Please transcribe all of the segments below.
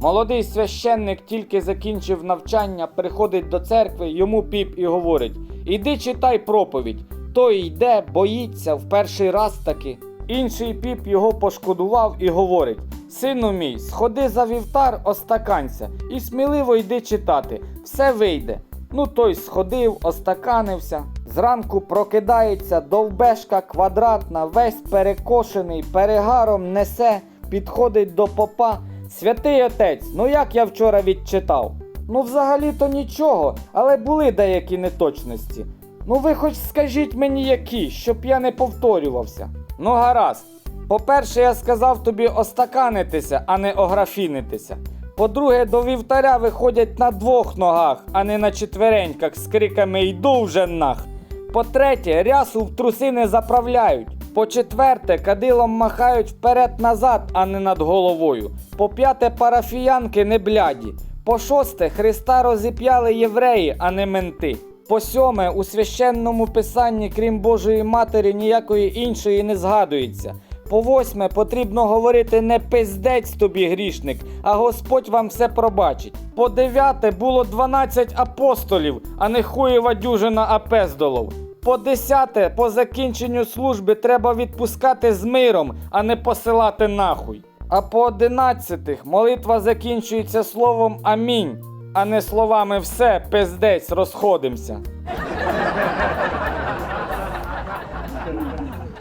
Молодий священник тільки закінчив навчання, приходить до церкви, йому піп і говорить: Іди читай проповідь. Той йде, боїться в перший раз таки. Інший піп його пошкодував і говорить: Сину мій, сходи за вівтар, остаканься, і сміливо йди читати, все вийде. Ну той сходив, остаканився. Зранку прокидається, довбешка квадратна, весь перекошений, перегаром несе, підходить до попа. Святий отець, ну як я вчора відчитав? Ну, взагалі-то нічого, але були деякі неточності. Ну ви хоч скажіть мені які, щоб я не повторювався. Ну гаразд. По-перше, я сказав тобі остаканитися, а не ографінитися. По-друге, до вівтаря виходять на двох ногах, а не на четвереньках з криками Йду вже нах. По-третє, рясу в труси не заправляють. По-четверте, кадилом махають вперед-назад, а не над головою. По-п'яте, парафіянки не бляді. По-шосте, Христа розіп'яли євреї, а не менти. По сьоме, у священному писанні, крім Божої Матері, ніякої іншої не згадується. По восьме, потрібно говорити не пиздець тобі грішник, а Господь вам все пробачить. По дев'яте було 12 апостолів, а не хуєва дюжина апездолов. По десяте, по закінченню служби треба відпускати з миром, а не посилати нахуй. А по одинадцятих молитва закінчується словом амінь, а не словами все, пиздець, розходимся.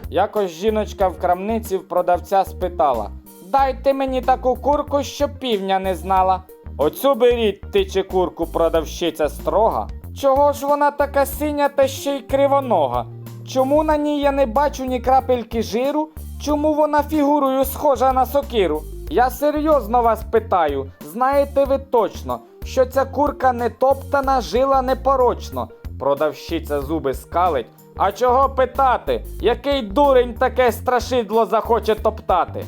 Якось жіночка в крамниці в продавця спитала: Дайте мені таку курку, щоб півня не знала. Оцю беріть, тиче курку продавщиця строга. Чого ж вона така синя та ще й кривонога? Чому на ній я не бачу ні крапельки жиру? Чому вона фігурою схожа на сокиру? Я серйозно вас питаю, знаєте ви точно, що ця курка не топтана, жила непорочно. Продавщиця зуби скалить. А чого питати? Який дурень таке страшидло захоче топтати?